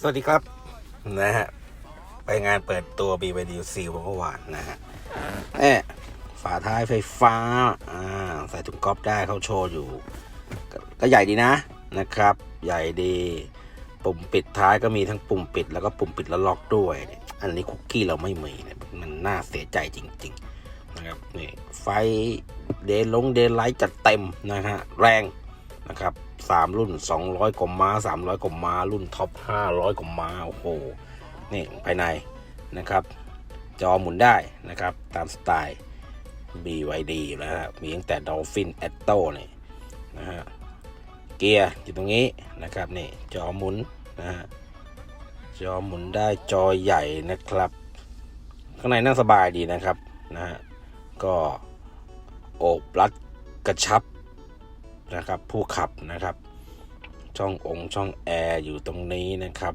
สวัสดีครับนะฮะไปงานเปิดตัว BYD Seal เมื่อวานนะฮะแอบฝาท้ายไฟฟ้าอ่าใส่ถุงก๊อฟได้เข้าโชว์อยู่กก็ใหญ่ดีนะนะครับ ใหญ่ดี ปุ่มปิดท้ายก็มีทั้งปุ่มปิด แล้วก็ปุ่มปิดแล้วล็อกด้วยเนี่ยอันนี้คุกกี้เราไม่มีเนี่ยมันน่าเสียใจจริง ๆ นะครับนี่ไฟเดย์ลงเดย์ไลท์จัดเต็มนะฮะแรงนะครับ สามรุ่น200กว่าม้า300กว่าม้ารุ่นท็อป500กว่าม้าโอ้โหนี่ภายในนะครับ จอหมุนได้นะครับ ตามสไตล์ BYD นะฮะมีตั้งแต่ Dolphin a t t o นี่นะฮะเกียร์อยู่ตรงนี้นะครับนี่จอหมุนนะฮะจอหมุนได้จอใหญ่นะครับ ข้างในนั่งสบายดีนะครับนะฮะก็โอบรัดกระชับ นะครับ ผู้ขับนะครับ ช่ององค์ช่องแอร์อยู่ตรงนี้นะครับ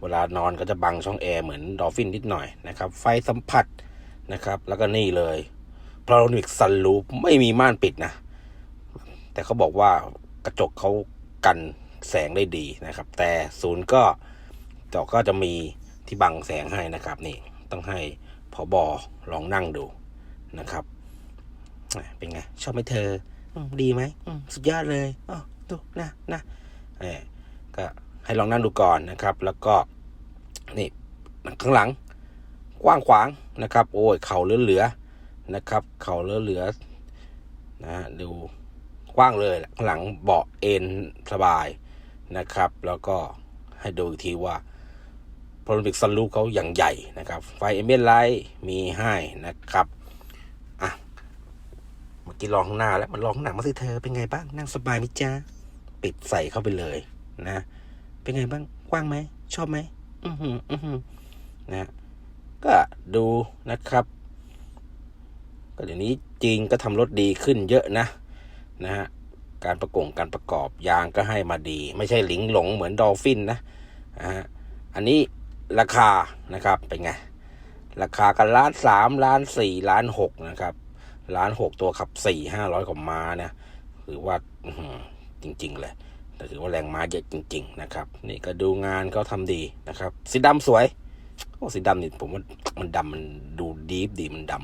เวลานอนก็จะบังช่องแอร์เหมือนดอฟฟินนิดหน่อยนะครับ ไฟสัมผัสนะครับ แล้วก็นี่เลยพารานิกซันลูปไม่มีม่านปิดนะ แต่เขาบอกว่ากระจกเขากันแสงได้ดีนะครับ แต่ศูนย์ก็จอก็จะมีที่บังแสงให้นะครับ นี่ต้องให้พอบอลองนั่งดูนะครับ เป็นไง ชอบไหมเธอ ดีไหมอืมสุดยอดเลยอ๋อดูนะนะเออก็ให้ลองนั่งดูก่อนนะครับ แล้วก็นี่ข้างหลังกว้างขวางนะครับ โอ้ยเข่าเหลือๆนะครับ เข่าเหลือๆนะฮะดูกว้างเลยข้างหลังเบาะเอนสบายนะครับ แล้วก็ให้ดูอีกทีว่าโพลมิกซันลูปเขาอย่างใหญ่นะครับ ไฟเอเมนไลท์มีให้นะครับอะื่อกี้ลองข้างหน้าแล้วมันลองข้างหน้ามาสิเธอเป็นไงบ้างนั่งสบายไหมจ๊ะปิดใส่เข้าไปเลยนะ เป็นไงบ้างกว้างไหมชอบไหมอือหืออือหือนะก็ดูนะครับ ก็เดี๋ยวนี้จีนก็ทำรถดีขึ้นเยอะนะนะฮะการประกงการประกอบยางก็ให้มาดี ไม่ใช่หลิงหลงเหมือนดอลฟินนะนะฮะอันนี้ราคานะครับเป็นไงราคากันล้านสามล้านสี่ล้านหกนะครับ ล้านหกตัวขับสี่ห้าร้อยกว่าม้านะหรือว่าจริง ๆ เลยแต่ถือว่าแรงม้าเยอะจริง ๆ นะครับ นี่ก็ดูงานเขาทำดีนะครับ สีดำสวยโอ้สีดำนี่ผมว่ามันดำมันดูดีฟดีมันด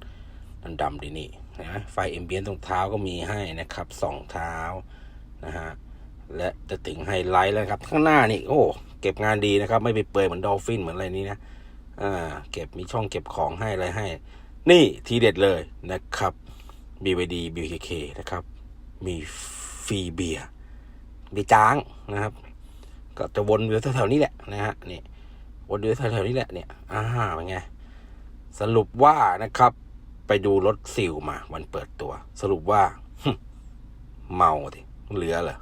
ำมันดำดีนี่นะไฟเอ็มเบียนตรงเท้าก็มีให้นะครับสองเท้านะฮะและจะถึงไฮไลท์แล้วครับ ข้างหน้านี่โอ้เก็บงานดีนะครับ ไม่ไปเปื่อยเหมือนดอลฟินเหมือนอะไรนี้นะอ่าเก็บมีช่องเก็บของให้อะไรให้ นี่ทีเด็ดเลยนะครับ BYD BKK นะครับ มีฟรีเบียร์มีจ้างนะครับ ก็จะวนอยู่แถวๆนี้แหละนะฮะนี่วนอยู่แถวๆนี้แหละเนี่ยอ่าเป็นไง สรุปว่านะครับ ไปดูรถซิลมาวันเปิดตัว สรุปว่า เมาดิเหลือเหรอ